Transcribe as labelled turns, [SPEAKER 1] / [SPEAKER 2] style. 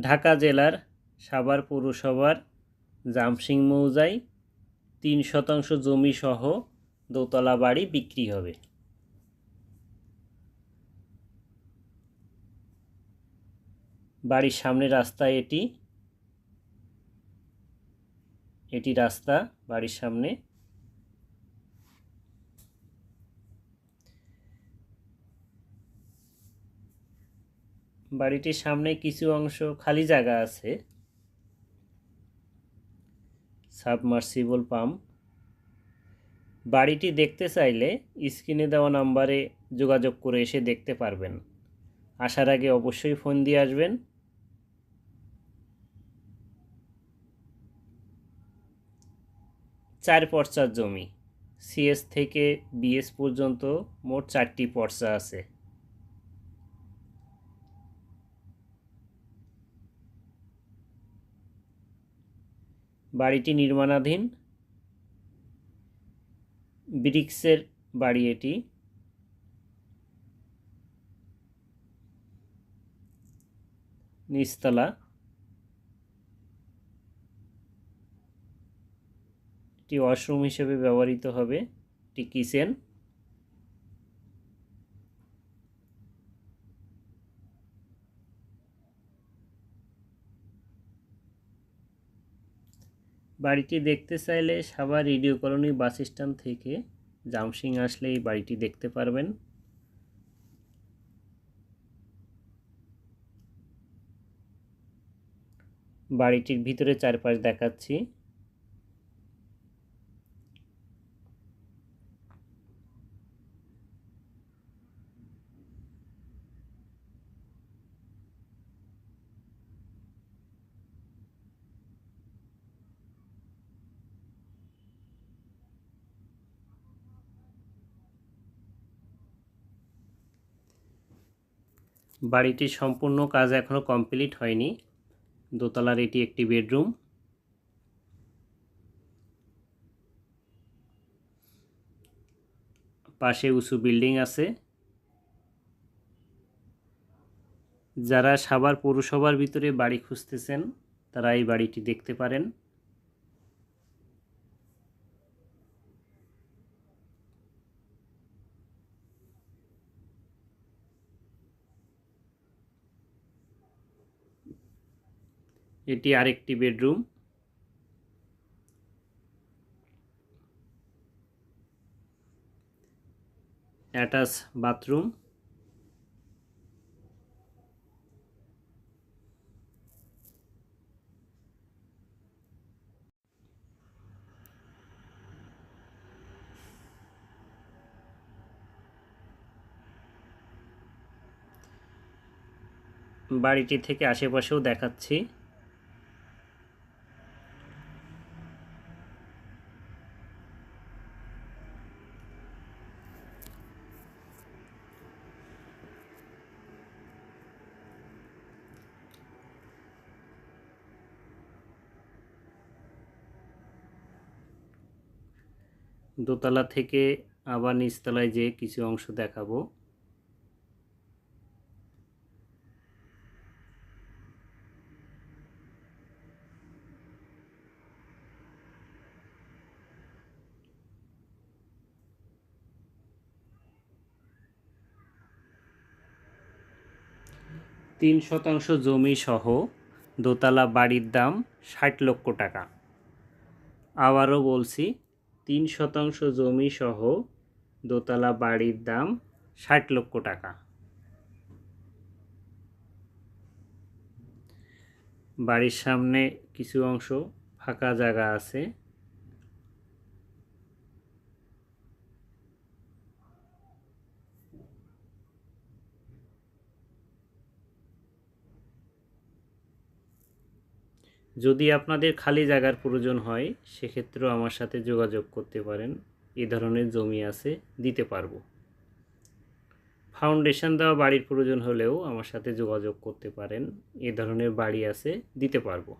[SPEAKER 1] ঢাকা জেলার সাভার পৌরসভার জামসিং মৌজায় তিন শতাংশ জমি সহ দোতলা বাড়ি বিক্রি হবে। বাড়ির সামনে রাস্তা এটি। এটি রাস্তা বাড়ির সামনে। বাড়িটির সামনে কিছু অংশ খালি জায়গা আছে। সাবমার্সিবল পাম্প বাড়িটি দেখতে চাইলে স্ক্রিনে দেওয়া নাম্বারে যোগাযোগ করে এসে দেখতে পারবেন। আসার আগে অবশ্যই ফোন দিয়ে আসবেন। চার পর্চার জমি। সিএস থেকে বিএস পর্যন্ত মোট চারটি পর্চা আছে। বাড়িটি নির্মাণাধীন। ব্রিক্সের বাড়ি এটি। নিস্তলা এটি ওয়াশরুম হিসেবে ব্যবহৃত হবে। এটি কিচেন। বাড়িটি দেখতে চাইলে Savar radio colony bus stand থেকে জামসিং আসলে এই বাড়িটি দেখতে পারবেন। বাড়িটির ভিতরে চারপাশ দেখাচ্ছি। বাড়িটির সম্পূর্ণ কাজ এখনও কমপ্লিট হয়নি। দোতলার এটি একটি বেডরুম। পাশে উঁচু বিল্ডিং আছে। যারা সাভার পৌরসভার ভিতরে বাড়ি খুঁজতেছেন, তারা এই বাড়িটি দেখতে পারেন। এটি আরেকটি বেডরুম। Attach bathroom. বাড়িটি থেকে আশেপাশেও দেখাচ্ছি। দোতলা থেকে আবার নিচতলায় যে কিছু অংশ দেখাবো। তিন শতাংশ জমি সহ দোতলা বাড়ির দাম ষাট লক্ষ টাকা। আবারও বলছি তিন শতাংশ জমি সহ দোতলা বাড়ির দাম ষাট লক্ষ টাকা। বাড়ির সামনে কিছু অংশ ফাঁকা জায়গা আছে। যদি আপনাদের খালি জায়গার প্রয়োজন হয়, সেক্ষেত্রেও আমার সাথে যোগাযোগ করতে পারেন। এ ধরনের জমি আছে, দিতে পারব। ফাউন্ডেশন দেওয়া বাড়ির প্রয়োজন হলেও আমার সাথে যোগাযোগ করতে পারেন। এ ধরনের বাড়ি আছে, দিতে পারব।